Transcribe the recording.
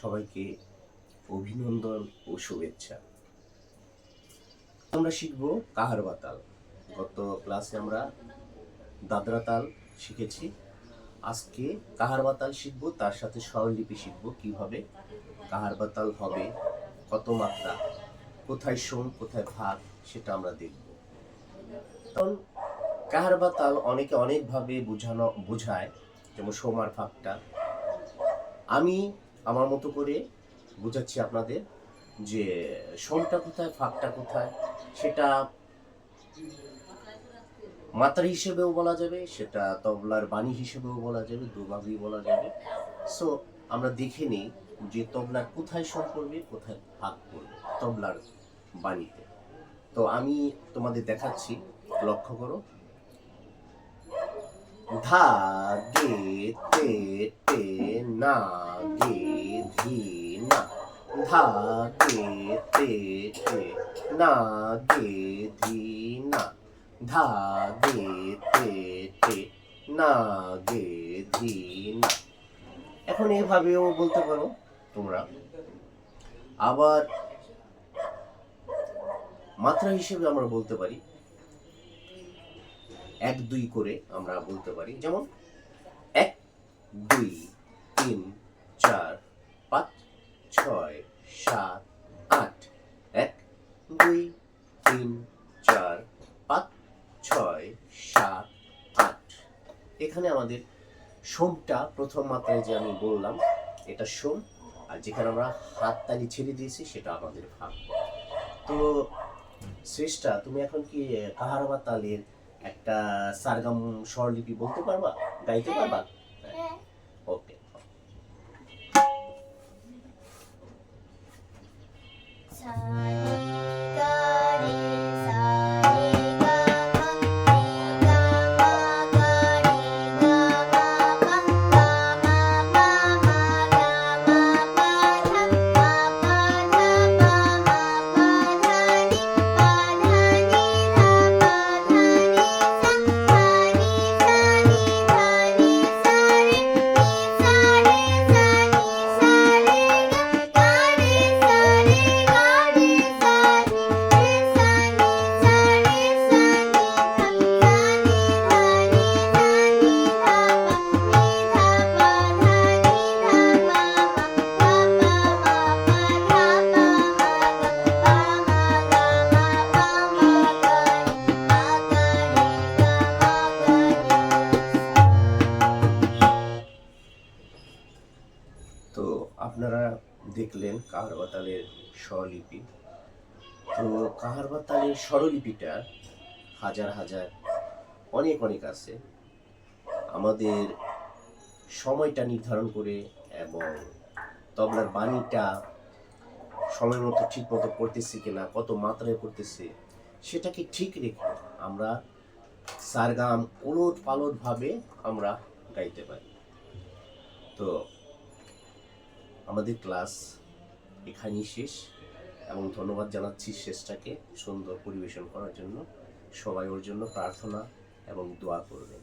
সবাইকে অভিনন্দন ও শুভেচ্ছা। আমরা শিখব কাহার বাতাল গত ক্লাসে আমরা দাদরা তাল শিখেছি। আজকে কাহার বাতাল শিখব, তার সাথে স্বরলিপি শিখব, কীভাবে কাহার বাতাল হবে, কত মাত্রা, কোথায় সোম, কোথায় ভাগ, সেটা আমরা দেখব। তখন কাহার বাতাল অনেকে অনেকভাবে বোঝানো, বোঝায়, যেমন সোমার ভাগটা। আমি আমার মতো করে বোঝাচ্ছি আপনাদের যে সোমটা কোথায়, ফাঁকটা কোথায়, সেটা মাত্রা হিসেবেও বলা যাবে, সেটা তবলার বাণী হিসেবেও বলা যাবে দুভাবেই বলা যাবে। সো আমরা দেখে নিই যে তবলার কোথায় সোম পড়বে কোথায় ফাঁক পড়বে তবলার বাণীতে। তো আমি তোমাদের দেখাচ্ছি, লক্ষ্য করো। ধা গে তে তে, না গে না ধা গে তে তে না গে ধি ধা তে তে না এখন এভাবেও বলতে পারো তোমরা। আবার মাত্রা হিসেবে আমরা বলতে পারি, এক দুই করে আমরা বলতে পারি। যেমন, এক, দুই, তিন এখানে আমাদের সোমটা প্রথম মাত্রায় যে আমি বললাম এটা সোম আর যেখানে আমরা হাত তালি ছেড়ে দিয়েছি সেটা আমাদের ভাগ। তো শ্রেষ্ঠা তুমি এখন কি কাহারবা তালের একটা সারগাম স্বরলিপি বলতে পারবা? গাইতে পারবা? হ্যাঁ। ওকে। সারে আপনারা দেখলেন কাহারবা তালের স্বরলিপি। তো কাহারবা তালের স্বরলিপিটা হাজার হাজার, অনেক অনেক আছে। আমাদের সময়টা নির্ধারণ করে এবং তবলার বাণীটা সময় মতো ঠিক মতো পড়তেছি কিনা, কত মাত্রায় পড়তেছে, সেটাকে ঠিক রেখে আমরা সারগাম ওলট পালট ভাবে আমরা গাইতে পারি। তো আমাদের ক্লাস এখানেই শেষ এবং ধন্যবাদ জানাচ্ছি শেষটাকে সুন্দর পরিবেশন করার জন্য। সবাই ওর জন্য প্রার্থনা এবং দোয়া করবেন।